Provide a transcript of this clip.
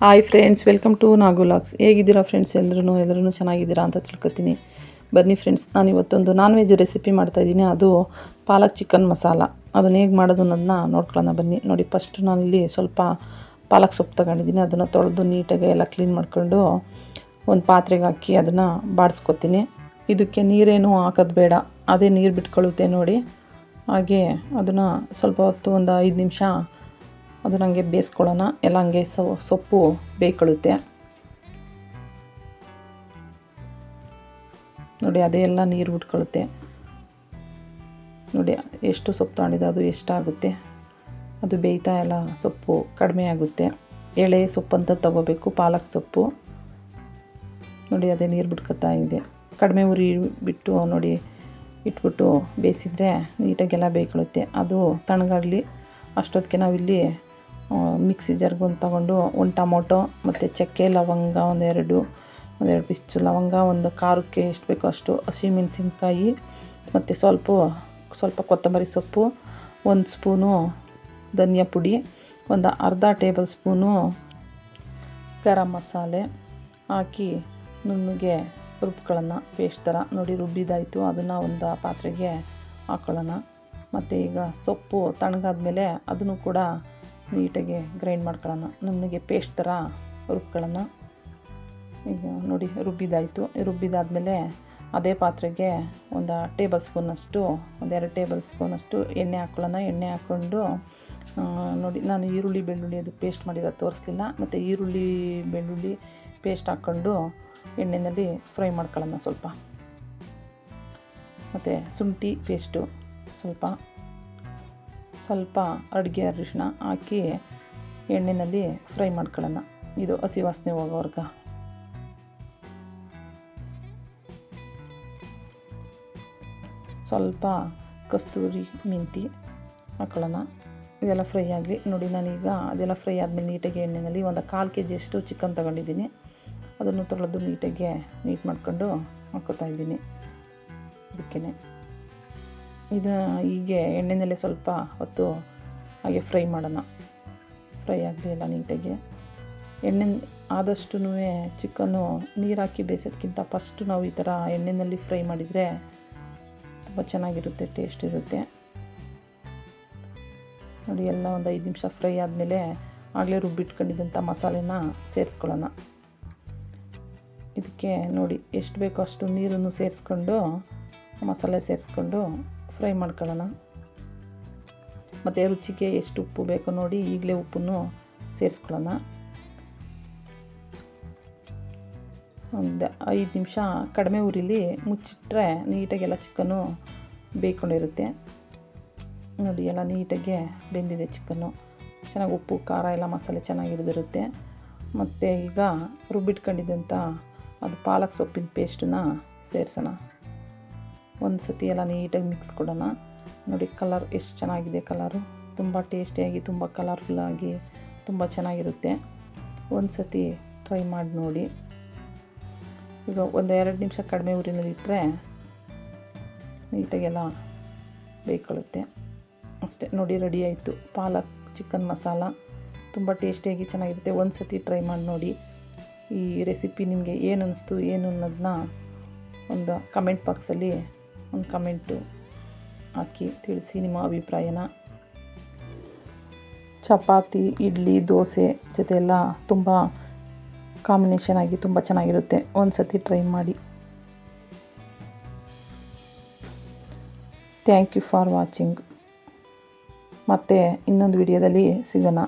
Hi friends welcome to ನಾಗುಲಾಕ್ಸ್ ಹೇಗಿದ್ದೀರಾ friends ಎಲ್ಲರೂ ಎಲ್ಲರೂ ಚೆನ್ನಾಗಿದ್ದೀರಾ ಅಂತ ತಿಳ್ಕೊತೀನಿ. ಬನ್ನಿ ಫ್ರೆಂಡ್ಸ್ ನಾನು ಇವತ್ತೊಂದು ನಾನ್ ವೆಜ್ ರೆಸಿಪಿ ಮಾಡ್ತಾಯಿದ್ದೀನಿ ಅದು ಪಾಲಕ್ ಚಿಕನ್ ಮಸಾಲ. ಅದನ್ನು ಹೇಗೆ ಮಾಡೋದು ಅನ್ನೋದನ್ನ ನೋಡ್ಕೊಳ್ಳೋಣ ಬನ್ನಿ. ನೋಡಿ ಫಸ್ಟ್ ನಾನಿಲ್ಲಿ ಸ್ವಲ್ಪ ಪಾಲಕ್ ಸೊಪ್ಪು ತಗೊಂಡಿದ್ದೀನಿ. ಅದನ್ನು ತೊಳೆದು ನೀಟಾಗಿ ಎಲ್ಲ ಕ್ಲೀನ್ ಮಾಡಿಕೊಂಡು ಒಂದು ಪಾತ್ರೆಗೆ ಹಾಕಿ ಅದನ್ನು ಬಾಡಿಸ್ಕೊತೀನಿ. ಇದಕ್ಕೆ ನೀರೇನು ಹಾಕೋದು ಬೇಡ. ಅದೇ ನೀರು ಬಿಟ್ಕೊಳ್ಳುತ್ತೆ ನೋಡಿ. ಹಾಗೆ ಅದನ್ನು ಸ್ವಲ್ಪ ಹೊತ್ತು ಒಂದು ಐದು ನಿಮಿಷ ಅದನ್ನ ನನಗೆ ಬೇಯಿಸ್ಕೊಳ್ಳೋಣ. ಎಲ್ಲ ಹಂಗೆ ಸೊಪ್ಪು ಬೇಯ್ಕೊಳ್ಳುತ್ತೆ ನೋಡಿ, ಅದೇ ಎಲ್ಲ ನೀರು ಬಿಟ್ಕೊಳ್ಳುತ್ತೆ ನೋಡಿ, ಎಷ್ಟು ಸೊಪ್ಪು ತಗೊಂಡಿದೆ ಅದು ಎಷ್ಟಾಗುತ್ತೆ. ಅದು ಬೇಯ್ತಾ ಎಲ್ಲ ಸೊಪ್ಪು ಕಡಿಮೆ ಆಗುತ್ತೆ. ಎಳೆ ಸೊಪ್ಪು ಅಂತ ತಗೋಬೇಕು, ಪಾಲಕ್ ಸೊಪ್ಪು. ನೋಡಿ, ಅದೇ ನೀರು ಬಿಟ್ಕೊತಾ ಇದೆ. ಕಡಿಮೆ ಉರಿ ಬಿಟ್ಟು, ನೋಡಿ, ಇಟ್ಬಿಟ್ಟು ಬೇಯಿಸಿದರೆ ನೀಟಾಗೆಲ್ಲ ಬೇಯ್ಕೊಳ್ಳುತ್ತೆ ಅದು ತಣ್ಣಗಾಗಲಿ, ಅಷ್ಟೊತ್ತಿಗೆ ನಾವಿಲ್ಲಿ ಮಿಕ್ಸಿ ಜರ್ಗೊಂದು ತಗೊಂಡು ಒಂದು ಟೊಮೊಟೊ ಮತ್ತು ಚಕ್ಕೆ ಲವಂಗ ಒಂದೆರಡು ಒಂದೆರಡು ಪಿಸ್ಚು ಲವಂಗ, ಒಂದು ಖಾರಕ್ಕೆ ಎಷ್ಟು ಬೇಕೋ ಅಷ್ಟು ಹಸಿಮೆಣ್ಸಿನ್ಕಾಯಿ ಮತ್ತು ಸ್ವಲ್ಪ ಸ್ವಲ್ಪ ಕೊತ್ತಂಬರಿ ಸೊಪ್ಪು, ಒಂದು ಸ್ಪೂನು ಧನಿಯಾ ಪುಡಿ, ಒಂದು ಅರ್ಧ ಟೇಬಲ್ ಸ್ಪೂನು ಗರಂ ಮಸಾಲೆ ಹಾಕಿ ನುಣ್ಣಗೆ ರುಬ್ಕೊಳ್ಳೋಣ. ಪೇಸ್ಟ್ ಥರ ನೋಡಿ ರುಬ್ಬಿದಾಯಿತು ಅದನ್ನು ಒಂದು ಪಾತ್ರೆಗೆ ಹಾಕ್ಕೊಳ್ಳೋಣ ಮತ್ತು ಈಗ ಸೊಪ್ಪು ತಣ್ಣಗಾದ್ಮೇಲೆ ಅದನ್ನು ಕೂಡ ನೀಟಾಗಿ ಗ್ರೈಂಡ್ ಮಾಡ್ಕೊಳ್ಳೋಣ. ನಮಗೆ ಪೇಸ್ಟ್ ಥರ ರುಬ್ಕೊಳ್ಳೋಣ. ಈಗ ನೋಡಿ, ರುಬ್ಬಿದಾಯಿತು. ರುಬ್ಬಿದಾದಮೇಲೆ ಅದೇ ಪಾತ್ರೆಗೆ ಒಂದು ಟೇಬಲ್ ಸ್ಪೂನಷ್ಟು ಒಂದೆರಡು ಟೇಬಲ್ ಸ್ಪೂನಷ್ಟು ಎಣ್ಣೆ ಹಾಕ್ಕೊಳ್ಳೋಣ ಎಣ್ಣೆ ಹಾಕ್ಕೊಂಡು ನೋಡಿ, ನಾನು ಈರುಳ್ಳಿ, ಬೆಳ್ಳುಳ್ಳಿ ಅದು ಪೇಸ್ಟ್ ಮಾಡಿರೋದು ತೋರಿಸ್ಲಿಲ್ಲ. ಮತ್ತು ಈರುಳ್ಳಿ, ಬೆಳ್ಳುಳ್ಳಿ ಪೇಸ್ಟ್ ಹಾಕ್ಕೊಂಡು ಎಣ್ಣೆಯಲ್ಲಿ ಫ್ರೈ ಮಾಡ್ಕೊಳ್ಳೋಣ ಸ್ವಲ್ಪ. ಮತ್ತು ಶುಂಠಿ ಪೇಸ್ಟು ಸ್ವಲ್ಪ. ಸ್ವಲ್ಪ ಅಡುಗೆ ಅರಿಶಿನ ಹಾಕಿ ಎಣ್ಣೆಯಲ್ಲಿ ಫ್ರೈ ಮಾಡ್ಕೊಳ್ಳೋಣ. ಇದು ಹಸಿ ವಾಸನೆ ಹೋಗೋವರ್ಗ. ಸ್ವಲ್ಪ ಕಸ್ತೂರಿ ಮೆಂತಿ ಹಾಕೊಳ್ಳೋಣ. ಇದೆಲ್ಲ ಫ್ರೈ ಆಗಲಿ. ನೋಡಿ, ನಾನೀಗ ಅದೆಲ್ಲ ಫ್ರೈ ಆದಮೇಲೆ ನೀಟಾಗಿ ಎಣ್ಣೆಯಲ್ಲಿ ಒಂದು ಕಾಲು ಕೆ ಜಿಯಷ್ಟು ಚಿಕನ್ ತೊಗೊಂಡಿದ್ದೀನಿ. ಅದನ್ನು ತೊಳೆದು ನೀಟಾಗಿ ನೀಟ್ ಮಾಡ್ಕೊಂಡು ಹಾಕೋತಾ ಇದ್ದೀನಿ. ಅದಕ್ಕೇ ಇದು ಹೀಗೆ ಎಣ್ಣೆಯಲ್ಲಿ ಸ್ವಲ್ಪ ಹೊತ್ತು ಹಾಗೆ ಫ್ರೈ ಮಾಡೋಣ. ಫ್ರೈ ಆಗಲಿ ಎಲ್ಲ ನೀಟಾಗಿ. ಎಣ್ಣೆ ಆದಷ್ಟು ಚಿಕನ್ನು ನೀರು ಹಾಕಿ ಬೇಯಿಸೋದ್ಕಿಂತ ಫಸ್ಟು ನಾವು ಈ ಥರ ಎಣ್ಣೆಯಲ್ಲಿ ಫ್ರೈ ಮಾಡಿದರೆ ತುಂಬ ಚೆನ್ನಾಗಿರುತ್ತೆ ಟೇಸ್ಟ್ ಇರುತ್ತೆ. ನೋಡಿ, ಎಲ್ಲ ಒಂದು ಐದು ನಿಮಿಷ ಫ್ರೈ ಆದಮೇಲೆ ಆಗಲೇ ರುಬ್ಬಿಟ್ಕೊಂಡಿದ್ದಂಥ ಮಸಾಲೆನ ಸೇರಿಸ್ಕೊಳ್ಳೋಣ. ಇದಕ್ಕೆ ನೋಡಿ, ಎಷ್ಟು ಬೇಕೋ ಅಷ್ಟು ನೀರನ್ನು ಸೇರಿಸ್ಕೊಂಡು ಮಸಾಲೆ ಸೇರಿಸ್ಕೊಂಡು ಫ್ರೈ ಮಾಡ್ಕೊಳ್ಳೋಣ. ಮತ್ತು ರುಚಿಗೆ ಎಷ್ಟು ಉಪ್ಪು ಬೇಕೋ ನೋಡಿ ಈಗಲೇ ಉಪ್ಪನ್ನು ಸೇರಿಸ್ಕೊಳ್ಳೋಣ. ಒಂದು ಐದು ನಿಮಿಷ ಕಡಿಮೆ ಉರಿಲಿ ಮುಚ್ಚಿಟ್ರೆ ನೀಟಾಗೆಲ್ಲ ಚಿಕನ್ನು ಬೇಯ್ಕೊಂಡಿರುತ್ತೆ. ನೋಡಿ, ಎಲ್ಲ ನೀಟಾಗೆ ಬೆಂದಿದೆ ಚಿಕನ್ನು. ಚೆನ್ನಾಗಿ ಉಪ್ಪು, ಖಾರ ಎಲ್ಲ ಮಸಾಲೆ ಚೆನ್ನಾಗಿ ಹಿಡಿದಿರುತ್ತೆ. ಮತ್ತು ಈಗ ರುಬ್ಬಿಟ್ಕೊಂಡಿದ್ದಂಥ ಅದು ಪಾಲಕ್ ಸೊಪ್ಪಿನ ಪೇಸ್ಟನ್ನ ಸೇರಿಸೋಣ. ಒಂದು ಸತಿ ಎಲ್ಲ ನೀಟಾಗಿ ಮಿಕ್ಸ್ ಕೊಡೋಣ. ನೋಡಿ ಕಲರ್ ಎಷ್ಟು ಚೆನ್ನಾಗಿದೆ ಕಲರು. ತುಂಬ ಟೇಸ್ಟಿಯಾಗಿ, ತುಂಬ ಕಲರ್ಫುಲ್ಲಾಗಿ ತುಂಬ ಚೆನ್ನಾಗಿರುತ್ತೆ. ಒಂದು ಸತಿ ಟ್ರೈ ಮಾಡಿ ನೋಡಿ. ಈಗ ಒಂದು ಎರಡು ನಿಮಿಷ ಕಡಿಮೆ ಊರಿನಲ್ಲಿ ಇಟ್ಟರೆ ನೀಟಾಗೆಲ್ಲ ಬೇಯ್ಕೊಳ್ಳುತ್ತೆ ಅಷ್ಟೇ, ನೋಡಿ ರೆಡಿ ಆಯಿತು. ಪಾಲಕ್ ಚಿಕನ್ ಮಸಾಲ, ತುಂಬ ಟೇಸ್ಟಿಯಾಗಿ ಚೆನ್ನಾಗಿರುತ್ತೆ. ಒಂದು ಸತಿ ಟ್ರೈ ಮಾಡಿ ನೋಡಿ. ಈ ರೆಸಿಪಿ ನಿಮಗೆ ಏನು ಅನ್ನಿಸ್ತು ಏನು ಅನ್ನೋದನ್ನ ಒಂದು ಕಮೆಂಟ್ ಬಾಕ್ಸಲ್ಲಿ ಒಂದು ಕಮೆಂಟು ಹಾಕಿ ತಿಳಿಸಿ ನಿಮ್ಮ ಅಭಿಪ್ರಾಯನ. ಚಪಾತಿ, ಇಡ್ಲಿ, ದೋಸೆ ಜೊತೆ ಎಲ್ಲ ತುಂಬ ಕಾಂಬಿನೇಷನ್ ಆಗಿ ತುಂಬ ಚೆನ್ನಾಗಿರುತ್ತೆ. ಒಂದು ಸತಿ ಟ್ರೈ ಮಾಡಿ. ಥ್ಯಾಂಕ್ ಯು ಫಾರ್ ವಾಚಿಂಗ್ ಮತ್ತು ಇನ್ನೊಂದು ವಿಡಿಯೋದಲ್ಲಿ ಸಿಗೋಣ.